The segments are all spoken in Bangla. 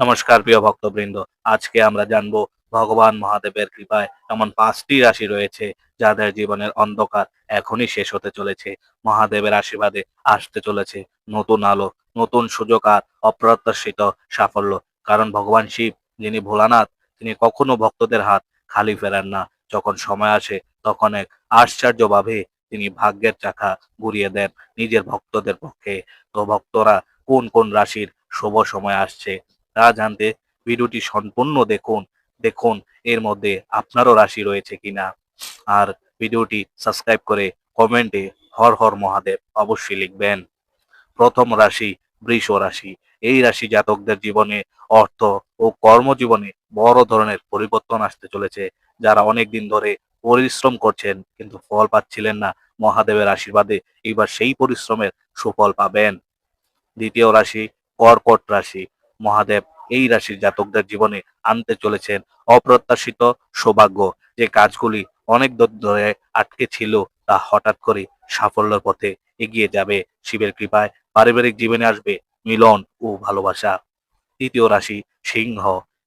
নমস্কার, প্রিয় ভক্তবৃন্দ। আজকে আমরা জানব ভগবান মহাদেবের কৃপায় এমন পাঁচটি রাশি রয়েছে যাদের জীবনের অন্ধকার এখনই শেষ হতে চলেছে। মহাদেবের আশীর্বাদে আসতে চলেছে নতুন আলো, নতুন সুযোগ আর অপ্রত্যাশিত সাফল্য। কারণ ভগবান শিব, যিনি ভোলানাথ, তিনি কখনো ভক্তদের হাত খালি ফেরান না। যখন সময় আসে, তখন এক আশ্চর্যভাবে তিনি ভাগ্যের চাকা ঘুরিয়ে দেন নিজের ভক্তদের পক্ষে। তো ভক্তরা কোন কোন রাশির শুভ সময় আসছে তা জানতে ভিডিওটি সম্পূর্ণ দেখুন। দেখুন, এর মধ্যে আপনারও রাশি রয়েছে কিনা। আর ভিডিওটি সাবস্ক্রাইব করে কমেন্টে হর হর মহাদেব অবশ্যই লিখবেন। প্রথম রাশি বৃষ রাশি। এই রাশি জাতকদের জীবনে অর্থ ও কর্মজীবনে বড় ধরনের পরিবর্তন আসতে চলেছে। যারা অনেক দিন ধরে পরিশ্রম করছেন কিন্তু ফল পাচ্ছিলেন না, মহাদেবের আশীর্বাদে এবার সেই পরিশ্রমের সুফল পাবেন। দ্বিতীয় রাশি কর্কট রাশি। মহাদেব এই রাশির জাতকদের জীবনে আনতে চলেছেন অপ্রত্যাশিত সৌভাগ্য। যে কাজগুলি অনেক ধরে আটকে ছিল তা হঠাৎ করে সাফল্যের পথে এগিয়ে যাবে। শিবের কৃপায় পারিবারিক জীবনে আসবে মিলন ও ভালোবাসা। তৃতীয় রাশি সিংহ।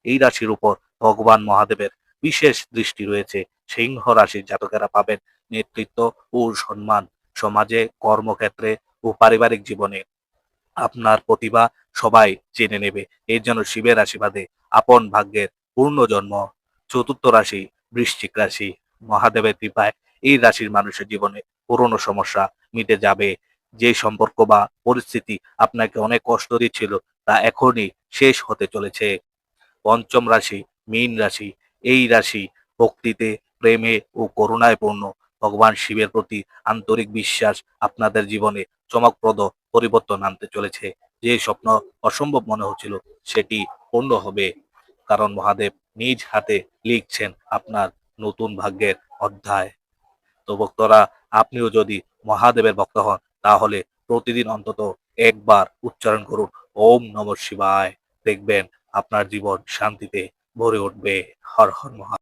এই রাশির উপর ভগবান মহাদেবের বিশেষ দৃষ্টি রয়েছে। সিংহ রাশির জাতকেরা পাবেন নেতৃত্ব ও সম্মান। সমাজে, কর্মক্ষেত্রে ও পারিবারিক জীবনে। আপনার প্রতিভা সবাই জেনে নেবে। এর জন্য শিবের আশীর্বাদে আপন ভাগ্যের পূর্ণ জন্ম, চতুর্থ রাশি, বৃশ্চিক রাশি, মহাদেবের কৃপায় এই রাশির মানুষের জীবনে পুরনো সমস্যা মিটে যাবে। যে সম্পর্ক বা পরিস্থিতি আপনাকে অনেক কষ্ট দিচ্ছিল, তা এখনই শেষ হতে চলেছে। পঞ্চম রাশি, মীন রাশি, এই রাশি ভক্তিতে, প্রেমে ও করুণায় পূর্ণ। ভগবান শিবের প্রতি আন্তরিক বিশ্বাস আপনাদের জীবনে চমকপ্রদ পরিবর্তন আনতে চলেছে। যে স্বপ্ন অসম্ভব মনে হচ্ছিল, সেটি পূর্ণ হবে। কারণ মহাদেব নিজ হাতে লিখছেন আপনার নতুন ভাগ্যের অধ্যায়। তো ভক্তরা, আপনিও যদি মহাদেবের ভক্ত হন, তাহলে প্রতিদিন অন্তত একবার উচ্চারণ করুন, ওম নম শিবায়। দেখবেন আপনার জীবন শান্তিতে ভরে উঠবে। হর হর মহা